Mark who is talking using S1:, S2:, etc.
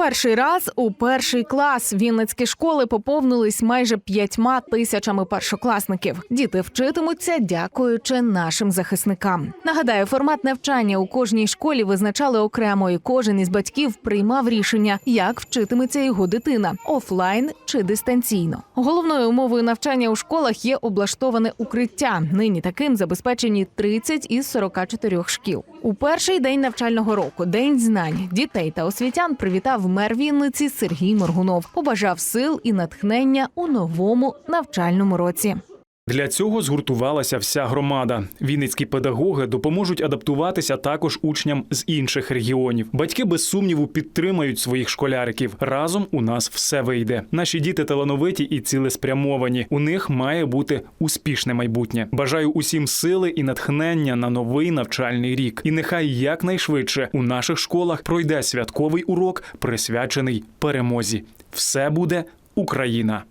S1: перший раз у перший клас Вінницькі школи поповнились майже п'ятьма тисячами першокласників. Діти вчитимуться, дякуючи нашим захисникам. Нагадаю, формат навчання у кожній школі визначали окремо, і кожен із батьків приймав рішення, як вчитиметься його дитина офлайн чи дистанційно. Головною умовою навчання у школах є облаштоване укриття. Нині таким забезпечені 30 із 44 шкіл. У перший день навчального року, день знань, дітей та освітян привітав мер Вінниці Сергій Моргунов. Побажав сил і натхнення у новому навчальному році.
S2: Для цього згуртувалася вся громада. Вінницькі педагоги допоможуть адаптуватися також учням з інших регіонів. Батьки без сумніву підтримають своїх школяриків. Разом у нас все вийде. Наші діти талановиті і цілеспрямовані. У них має бути успішне майбутнє. Бажаю усім сили і натхнення на новий навчальний рік. І нехай якнайшвидше у наших школах пройде святковий урок, присвячений перемозі. Все буде Україна.